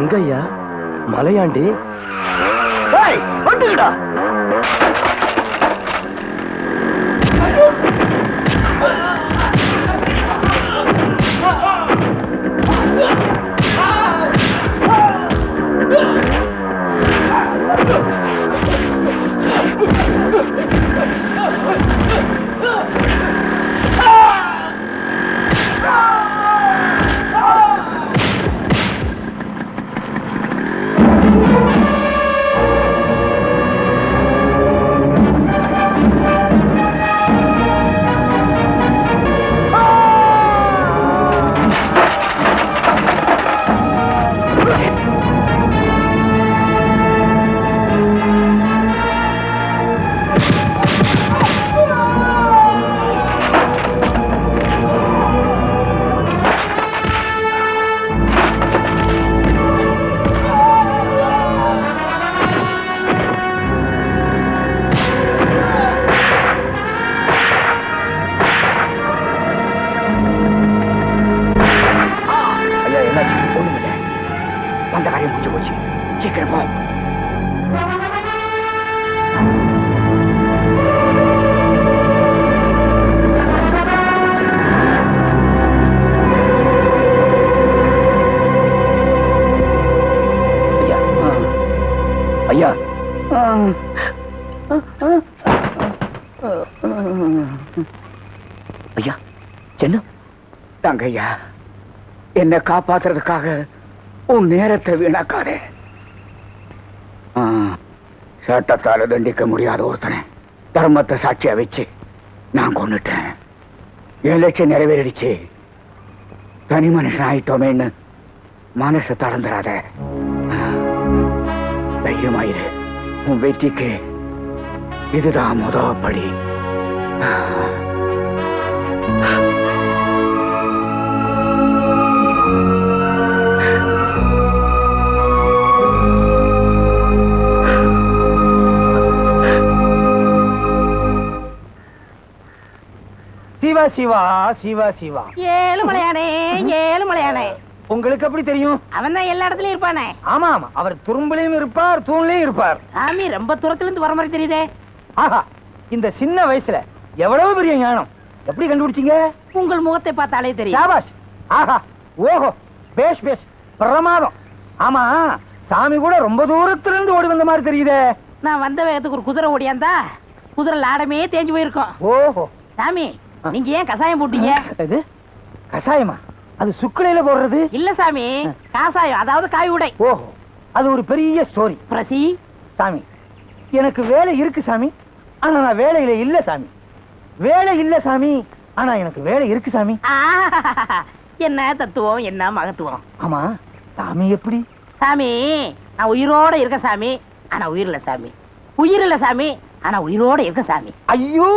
தங்கையா மலையாண்டி? வந்துடா ஐயா என்ன தங்கையா என்னை காப்பாத்துறதுக்காக உன் நேரத்தை வீணாக்காதே. ஆ, சட்டத்தால தண்டிக்க முடியாத ஒருத்தனை தர்மத்தை சாட்சியா வச்சு நான் கொன்னுட்டேன். என் லட்சம் நிறைவேறிடுச்சு. தனி மனுஷன் ஆயிட்டோமேன்னு மனசை தளர்ந்துடாத தைரியமாயிரு. உன் வெற்றிக்கு இதுதான் முதல் படி. சிவா சிவா சிவா சிவா. ஏழு மலையானே ஏழு மலையானே. உங்களுக்கு எப்படி தெரியும்? அவன் தான் எல்லா இடத்துலயும் இருப்பானே. ஆமா ஆமா. அவர் துரும்புலையும் இருப்பார் தூண்லயும் இருப்பார். சாமி ரொம்ப தூரத்துல இருந்து வர மாதிரி தெரியுதே. ஆஹா இந்த சின்ன வயசுல எவ்வளவு பெரிய ஞானம்? எப்படி கண்டுபிடிச்சீங்க? உங்கள் முகத்தை பார்த்தாலே தெரியும். ஷாபாஷ் ஆஹா ஓஹோ பேஷ் பேஷ் பிரமாதம். ஆமா சாமி கூட ரொம்ப தூரத்துல இருந்து ஓடி வந்த மாதிரி தெரியுதே. நான் வந்த வேகத்துக்கு ஒரு குதிரை ஓடியாந்தா குதிரை லாடமே தேஞ்சு போயிருக்கும். ஓஹோ. சாமி நீங்க ஏன் கசாயம் போட்டீங்க? இது கசாயமா அது சுக்குலையில போடுறது? இல்ல சாமி காசாயம் அதாவது காய் உடை. ஓஹோ அது ஒரு பெரிய ஸ்டோரி. பிரசி. சாமி எனக்கு வேலை இருக்கு சாமி. ஆனா நான் வேலையில இல்ல சாமி. வேலை இல்ல சாமி. ஆனா எனக்கு வேலை இருக்கு சாமி. என்ன தத்துவம் என்ன மகத்துவம்? ஆமா சாமி எப்படி? சாமி நான் உயிரோட இருக்க சாமி ஆனா உயிர் இல்ல சாமி. உயிர் இல்ல சாமி ஆனா உயிரோட இருக்க சாமி. ஐயோ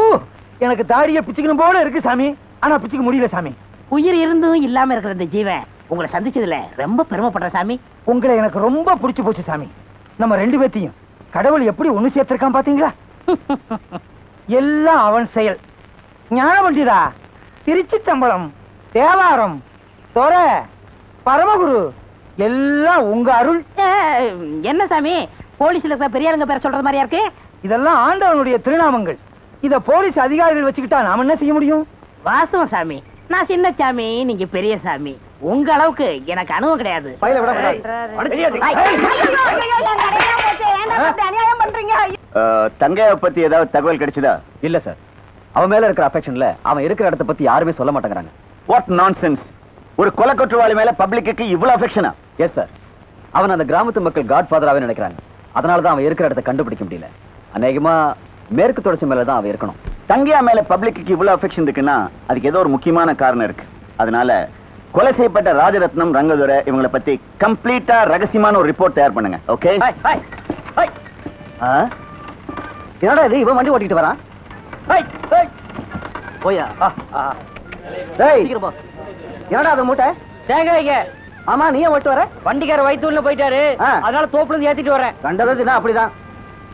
எனக்கு தாடிய பிச்சுக்கணும் போல இருக்கு சாமி. ஆனா பிச்சுக்க முடியல சாமி. உயிர் இருந்தும் இல்லாம இருக்கிற இந்த ஜீவன் உங்களை சந்திச்சதுல ரொம்ப பெருமைப்படுறேன் சாமி. உங்களை எனக்கு ரொம்ப பிடிச்சு போச்சு சாமி. நம்ம ரெண்டு பேத்தையும் கடவுள் எப்படி ஒண்ணு சேர்த்திருக்கான் பாத்தீங்களா? எல்லாம் அவன் செயல் ஞான பண்டிதா திருச்சி தம்பலம் தேவாரம் தொர பரமகுரு எல்லாம் உங்க அருள் என்ன சாமி போலீஸ்ல பெரியாருங்க பேர சொல்றது மாதிரியா இருக்கு இதெல்லாம் ஆண்டவனுடைய திருநாமங்கள் இத போலீஸ் அதிகாரிகள் வச்சுக்கிட்டா நாம என்ன செய்ய முடியும் வாஸ்தவம் சாமி நான் சின்ன சாமி நீங்க பெரிய சாமி உங்க அளவுக்கு எனக்கு அனுபவம் கிடையாது பையில விடக்கூடாது. அடிச்சு. ஐ, தங்கையை பத்தி ஏதாவது தகவல் கிடைச்சதா? இல்ல சார் அவன் மேல இருக்கிற அஃபெக்ஷன்ல அவன் இருக்கிற இடத்த பத்தி யாருமே சொல்ல மாட்டேங்கிறாங்க. வாட் நான்சென்ஸ் ஒரு கொலை குற்றவாளி மேல பப்ளிக்கு இவ்வளவு அஃபெக்ஷனா எஸ் சார் அவன் அந்த கிராமத்து மக்கள் காட் ஃபாதராகவே நினைக்கிறாங்க. அதனால தான் அவன் இருக்கிற இடத்த கண்டுபிடிக்க முடியல. அநேகமா மேற்கு தொடர்ச்சி மேல தான் அவன் இருக்கணும். தங்கையா மேல பப்ளிக்கு இவ்வளவு அஃபெக்ஷன் இருக்குன்னா அதுக்கு ஏதோ ஒரு முக்கியமான காரணம் இருக்கு. அதனால கொலை செய்யப்பட்ட ராஜரத்னம் ரங்கதுரை இவங்களை பத்தி கம்ப்ளீட்டா ரகசியமான ஒரு ரிப்போர்ட் தயார் பண்ணுங்க. ஓகே என்னடா இது? இவன் வண்டி ஓட்டிட்டு வரான். போயா? என்னடா அது மூட்டை? தேங்காய்ங்க ஆமா நீ ஏன் ஓட்டு வர? வண்டிக்கார வயிற்றுல போயிட்டாரு. அதனால தோப்புல இருந்து ஏத்திட்டு வரேன் கண்டது நான் அப்படிதான்.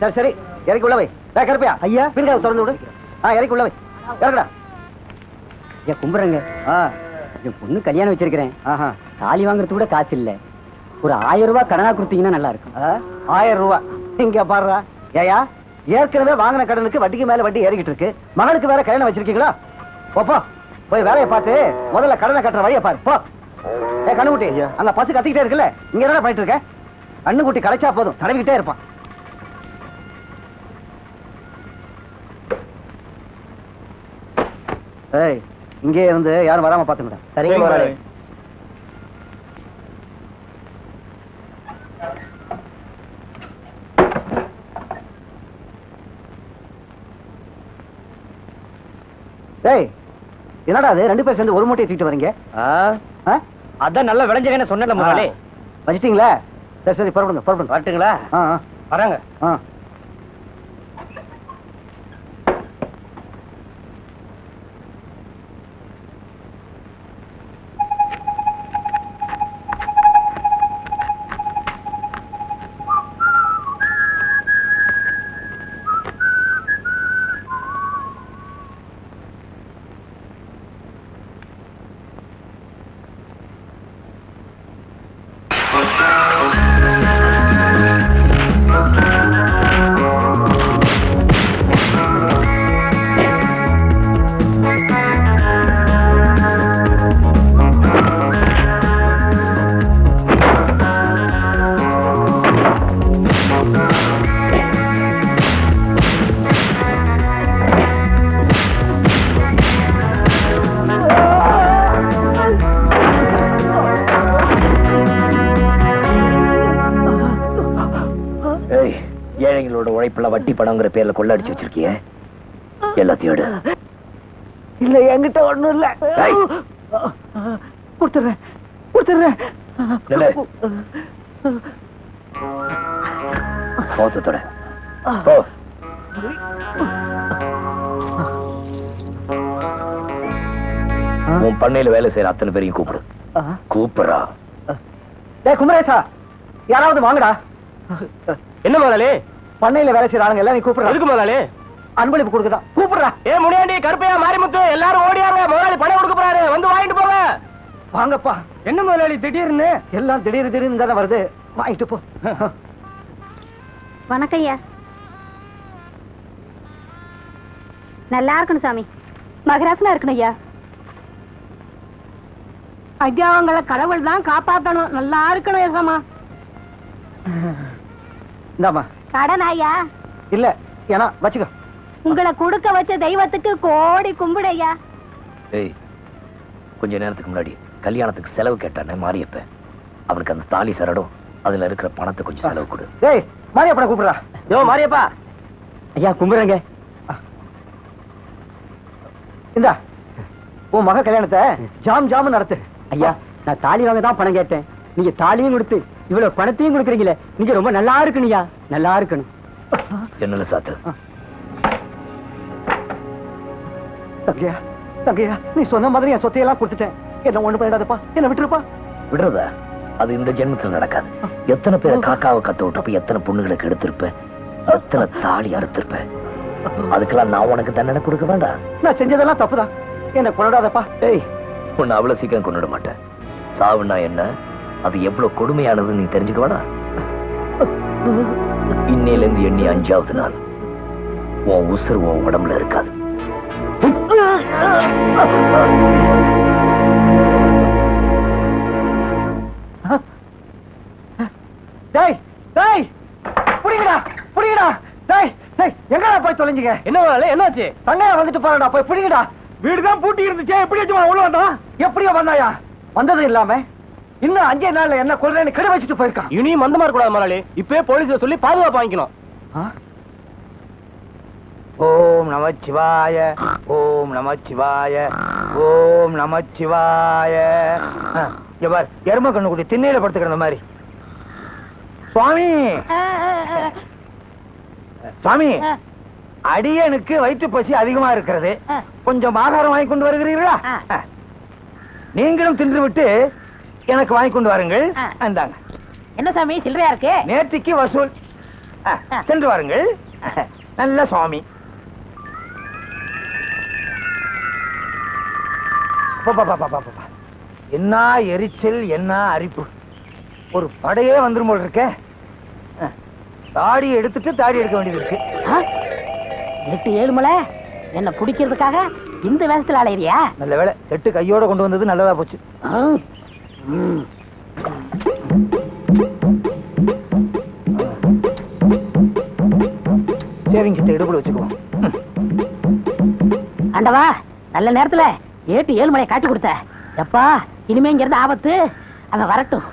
சரி சரி. இறக்கி உள்ள டேய் கருப்பியா. ஐயா. பின்காவை திறந்து விடு. ஆ இறக்கி உள்ள வை. இறக்குடா. ஐயா கும்பிடுறேங்க ஆ. என் பொண்ணு கல்யாணம் வச்சிருக்கிறேன். ஆஹா. தாலி வாங்குறது கூட காசு இல்ல. ஒரு ஆயிரம் ரூபாய் கடனா கொடுத்தீங்கன்னா நல்லா இருக்கும். ஆயிரம் ரூபாய். இங்க பாருடா. ஏயா ஏற்கனவே வாங்கின கடனுக்கு வட்டிக்கு மேல வட்டி ஏறிக்கிட்டு இருக்கு. மகனுக்கு வேற கல்யாணம் வச்சிருக்கீங்களா? போ, போ. போய் வேலையை பார்த்து முதல்ல கடனை கட்டுற வழியை பாரு. போ. ஏ கண்ணுக்குட்டி அங்க பசு கத்திக்கிட்டே இருக்குல்ல? இங்க என்ன பண்ணிட்டு இருக்க? கண்ணுக்குட்டி களைச்சா போதும். தடவிக்கிட்டே இருப்பான் ஏய் இங்கே இருந்து யாரும் வராம பாத்துங்கடா சரிங்க முதலாளி. ஏய் என்னடா அது? ரெண்டு பேர் சேர்ந்து ஒரு மூட்டையை தூக்கிட்டு வரீங்க? அதான் நல்ல விளைஞ்சகன்னு சொன்னல முதலாளி வச்சிட்டீங்களா? சரி சரி புறப்படுங்க புறப்படுங்க. வரட்டுங்களா? வராங்க ஆ. வட்டி பணங்கிற பேர்ல கொள்ளடிச்சு வச்சிருக்கிய? எல்லாத்தையும் எடு. இல்ல என்கிட்ட ஒண்ணும் இல்ல. கொடுத்துறேன். கொடுத்துறேன். நில்லு. மோசத்தோட போ. உன் பண்ணையில வேலை செய்யற அத்தனை பேரையும் கூப்பிடு. கூப்பிடுறா. டேய் குமரேசா யாராவது வாங்கடா. என்ன முதலாளி? பண்ணையில வேலை செய்யற ஆளுங்க எல்லாம் நீ கூப்பிடுறா. எதுக்கு முதலாளி? அன்பளிப்பு கொடுக்குதா. கூப்பிடுறா. ஏ முனியாண்டி கருப்பையா மாரிமுத்து எல்லாரும் ஓடியாங்க முதலாளி பணம் கொடுக்க போறாரு. வந்து வாங்கிட்டு போங்க. வாங்கப்பா. என்ன முதலாளி திடீர்னு? எல்லாம் திடீர் திடீர்னு தானே வருது. வாங்கிட்டு போ. வணக்கம் ஐயா. நல்லா இருக்கணும் சாமி. மகராசனா இருக்கணும் ஐயா. ஐயா அவங்கள கடவுள் தான் காப்பாத்தணும். நல்லா இருக்கணும் ஏசமா இந்தாம்மா. கடன் ஐயா இல்ல ஏன்னா வச்சுக்கோ. உங்களை கொடுக்க வச்ச தெய்வத்துக்கு கோடி கும்பிடு ஐயா ஏய் கொஞ்ச நேரத்துக்கு முன்னாடி கல்யாணத்துக்கு செலவு கேட்டானே மாரியப்ப அவனுக்கு அந்த தாலி சரடும் அதுல இருக்கிற பணத்தை கொஞ்சம் செலவு கொடு. டேய் மாரியப்பனை கூப்பிடுறா. யோ மாரியப்பா. ஐயா கும்பிடுறேங்க. இந்தா உன் மக கல்யாணத்தை ஜாம் ஜாம் நடத்து. ஐயா நான் தாலி வாங்க தான் பணம் கேட்டேன். நீங்க தாலியும் கொடுத்து இவ்வளவு பணத்தையும் கொடுக்குறீங்களே நீங்க ரொம்ப நல்லா இருக்கணும்யா. நல்லா இருக்கணும். என்னல சாத்து? தங்கையா தங்கையா நீ சொன்ன மாதிரி என் சொத்தையெல்லாம் கொடுத்துட்டேன். என்ன ஒண்ணு பண்ணிடாதப்பா. என்ன விட்டுருப்பா? விடுறதா? அது இந்த ஜென்மத்துல நடக்காது. எத்தனை பேரை காக்காவை கத்த விட்டப்ப எத்தனை பொண்ணுங்களுக்கு எடுத்திருப்ப எத்தனை தாலி அறுத்திருப்ப. அதுக்கெல்லாம் நான் உனக்கு தண்டனை கொடுக்க வேண்டாம். நான் செஞ்சதெல்லாம் தப்புதான். என்ன கொண்டாடாதப்பா ஏய் உன்னை அவ்வளவு சீக்கிரம் கொண்டுட மாட்டேன். சாவுனா என்ன? அது எவ்வளவு கொடுமையானதுன்னு நீ தெரிஞ்சுக்க வேணாம் இன்னையில இருந்து எண்ணி அஞ்சாவது நாள் உன் உசுர் உன் உடம்புல இருக்காது. டேய் டேய் புடிங்கடா புடிங்கடா. டேய் டேய் எங்கடா போய் தொலைஞ்சீங்க என்ன என்னாச்சு? தங்கையா வந்துட்டு போறடா போய் புடிங்கடா. வீடு தான் பூட்டி இருந்துச்சே எப்படி உள்ள வந்தான்? எப்படியோ வந்தாயா? வந்ததும் இல்லாம? இன்னும் அஞ்சே நாள்ல என்ன கொல்றேன்னு கெடு வச்சுட்டு போயிருக்கான். இனியும் மந்தமா இருக்கக்கூடாது முதலாளி இப்பவே போலீஸ்ல சொல்லி பாதுகாப்பு வாங்கிக்கணும். ஓம் நமச்சிவாய ஓம் நமச்சிவாய ஓம் நமச்சிவாய எவர் எரும கண்ணு குடி திண்ணையில படுத்துக்கிற மாதிரி. சுவாமி! சுவாமி! அடியனுக்கு வயிற்று பசி அதிகமா இருக்கிறது. கொஞ்சம் ஆகாரம் வாங்கி கொண்டு வருகிறீர்களா. நீங்களும் தின்று விட்டு எனக்கு வாங்கி கொண்டு வாருங்கள். ஆ. அந்தாங்க. என்ன சாமி சில்லறையா இருக்கு? நேர்த்திக்கு வசூல். சென்று வாருங்கள். நல்ல சுவாமி. என்ன எரிச்சல் என்ன அரிப்பு. ஒரு படையே வந்துரும் போல இருக்க. தாடி எடுத்துட்டு தாடி எடுக்க வேண்டியது இருக்கு? எட்டு ஏழு மலை என்ன பிடிக்கிறதுக்காக இந்த வேஷத்துல அலையிறியா? நல்ல வேளை செட்டு கையோட கொண்டு வந்தது நல்லதா போச்சு. ஆ. ம். சேவிங் கிட்ட இடுப்புல வச்சுக்குவோம். ஆண்டவா நல்ல நேரத்துல ஏட்டு ஏழு மலையை காட்டி கொடுத்த எப்பா இனிமே இங்க இருந்து ஆபத்து அவன் வரட்டும்.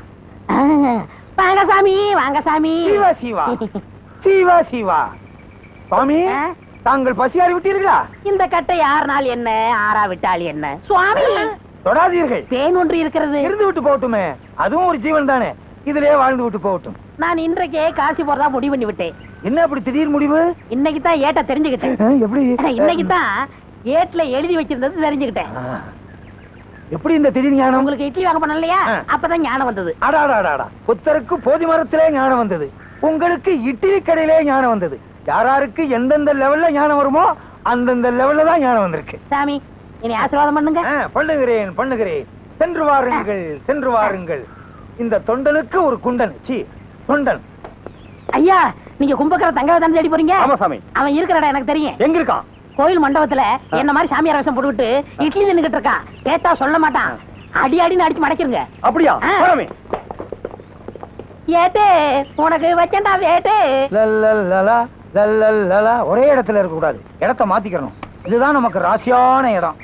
வாங்க சாமி வாங்க சாமி சீவா சீவா சீவா சீவா சுவாமி? தாங்கள் பசியாறி விட்டீர்களா இந்த கட்டை யார் நாள் என்ன ஆறா விட்டால் என்ன சுவாமி தொடாதீர்கள். பேன் ஒன்று இருக்கிறது. இருந்து விட்டு போகட்டுமே. அதுவும் ஒரு ஜீவன் தானே. இதுலயே வாழ்ந்து விட்டு போகட்டும். நான் இன்றைக்கே காசி போறதா முடிவு பண்ணி விட்டேன். என்ன அப்படி திடீர் முடிவு? இன்னைக்கு தான் ஏட்ட தெரிஞ்சுக்கிட்டேன். எப்படி? இன்னைக்கு தான் ஏட்ல எழுதி வச்சிருந்தது தெரிஞ்சுக்கிட்டேன். எப்படி இந்த திடீர் ஞானம்? உங்களுக்கு இட்லி வாங்க ஆ. அப்பதான் ஞானம் வந்தது. அடாடாடாடா புத்தருக்கு போதி மரத்திலே ஞானம் வந்தது. உங்களுக்கு இட்லி கடையிலே ஞானம் வந்தது. யாராருக்கு எந்தெந்த லெவல்ல ஞானம் வருமோ அந்தந்த லெவல்ல தான் ஞானம் வந்திருக்கு. சாமி இனி ஆசீர்வாதம் பண்ணுங்க. பண்ணுகிறேன் பண்ணுகிறேன். சென்று வாருங்கள் சென்று வாருங்கள். இந்த தொண்டனுக்கு ஒரு குண்டன். சி தொண்டன். ஐயா நீங்க கும்பக்கர தங்கவை தானே தேடி போறீங்க? ஆமா சாமி. அவன் இருக்கிற இடம் எனக்கு தெரியும். எங்க இருக்கான்? கோயில் மண்டபத்துல என்ன மாதிரி சாமியார் வேஷம் போட்டுவிட்டு இட்லி நின்னுகிட்டு இருக்கான். கேட்டா சொல்ல மாட்டான். அடி அடின்னு அடிச்சு மடக்கிருங்க. அப்படியா? ஆ. போலாமே. ஏட்டே உனக்கு வச்சேன்டா வேட்டே லல்லல்லலா, லல்லல்லலா. ஒரே இடத்துல இருக்க கூடாது இடத்த மாத்திக்கணும். இதுதான் நமக்கு ராசியான இடம்.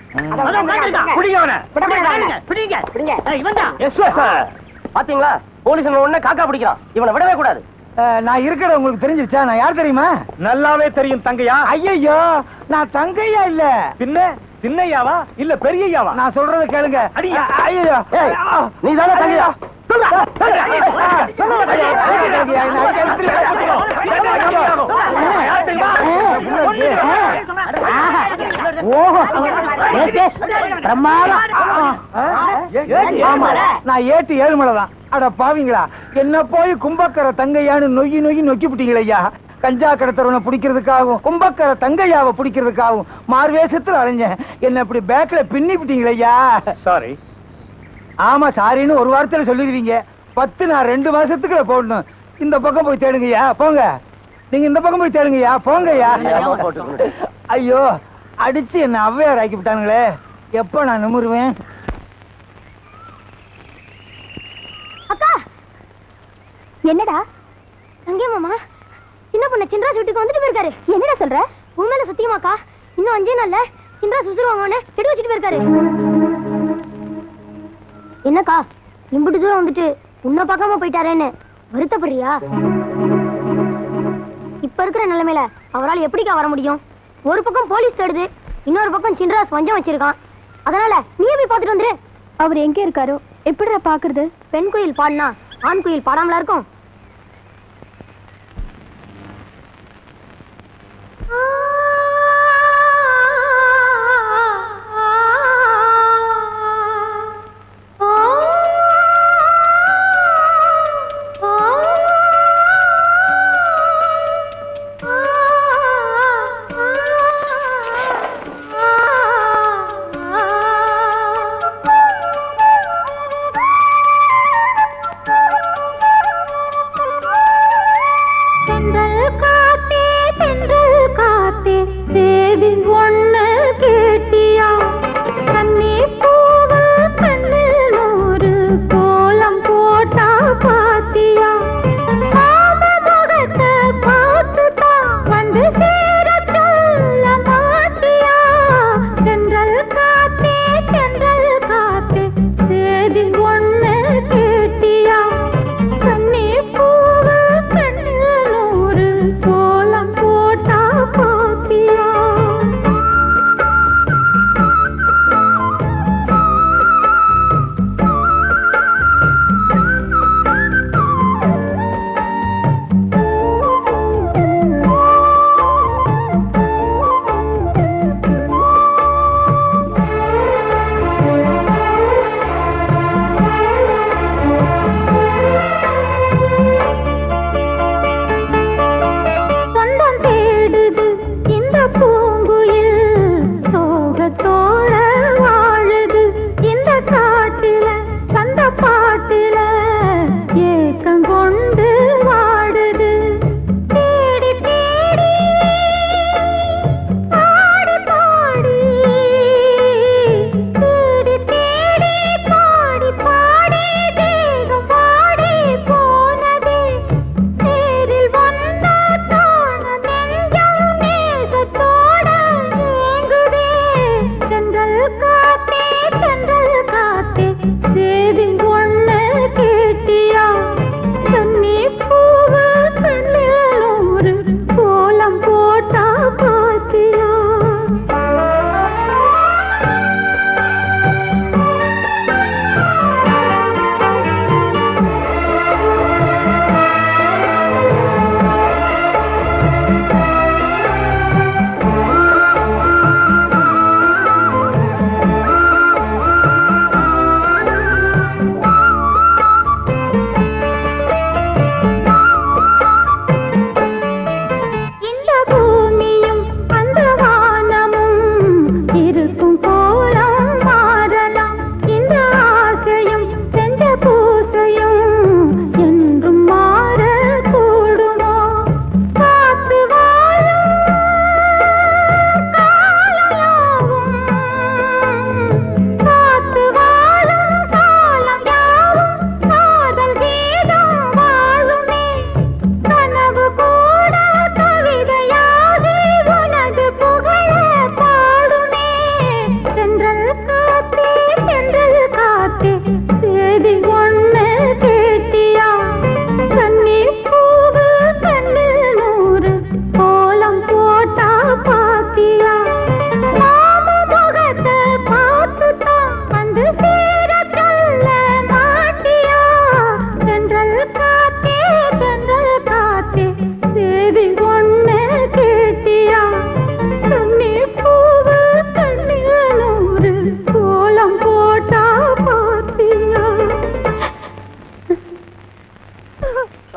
பாத்தீங்களா போலீஸ் உடனே காக்கா பிடிக்கிறான் இவனை விடவே கூடாது நான் இருக்கிற உங்களுக்கு தெரிஞ்சிருச்சா நான் யார் தெரியுமா நல்லாவே தெரியும் தங்கையா ஐயோ நான் தங்கையா இல்ல பின்ன சின்னையாவா இல்ல பெரியய்யாவா நான் சொல்றத கேளுங்க அடியா. ஐயோ நீ தானே தங்கையா ஆஹா. ஓஹோ பேஸ், பேஸ். பிரமாதம் ஆமா நான் ஏட்டு ஏழுமலை தான் அட பாவிங்களா? என்ன போய் கும்பக்கர தங்கையான்னு நொய்யி நொய்யி நொக்கி விட்டீங்களே ஐயா? கஞ்சா கடத்தரவனை பிடிக்கிறதுக்காகவும் கும்பக்கர தங்கையாவை பிடிக்கிறதுக்காகவும் மார்வேஷத்துல அலைஞ்சேன். என்ன இப்படி பேக்ல பின்னி விட்டீங்களே ஐயா? சாரி ஆமா சாரின்னு ஒரு வாரத்துல சொல்லிடுவீங்க. பத்து நான் ரெண்டு மாசத்துக்குள்ள போடணும். இந்த பக்கம் போய் தேடுங்கய்யா போங்க. நீங்க இந்த பக்கம் போய் தேடுங்கய்யா போங்கய்யா ஐயோ. அடிச்சு என்ன அவ்வையார் ஆக்கி விட்டானுங்களே. எப்ப நான் நிமிருவேன்? அக்கா! என்னடா? அங்கே மாமா சின்ன பொண்ணு சின்ராஜ் வீட்டுக்கு வந்துட்டு போயிருக்காரு. என்னடா சொல்ற? உன் மேல சத்தியமாக்கா? இன்னும் அஞ்சே நாள்ல சின்ராஸ் உசுருவாங்கன்னு கெடு வச்சுட்டு போயிருக்காரு. என்னக்கா இம்புட்டு தூரம் வந்துட்டு உன்னை பார்க்காம போயிட்டாரேன்னு வருத்தப்படுறியா? இப்ப இருக்கிற நிலைமையில அவரால் எப்படிக்கா வர முடியும்? ஒரு பக்கம் போலீஸ் தேடுது இன்னொரு பக்கம் சின்ராஸ் வஞ்சம் வச்சிருக்கான். அதனால நீயே போய் பார்த்துட்டு வந்துரு. அவர் எங்க இருக்காரோ? எப்படிடா பாக்குறது பெண் குயில் பாடினா ஆண் குயில் பாடாமலா இருக்கும்?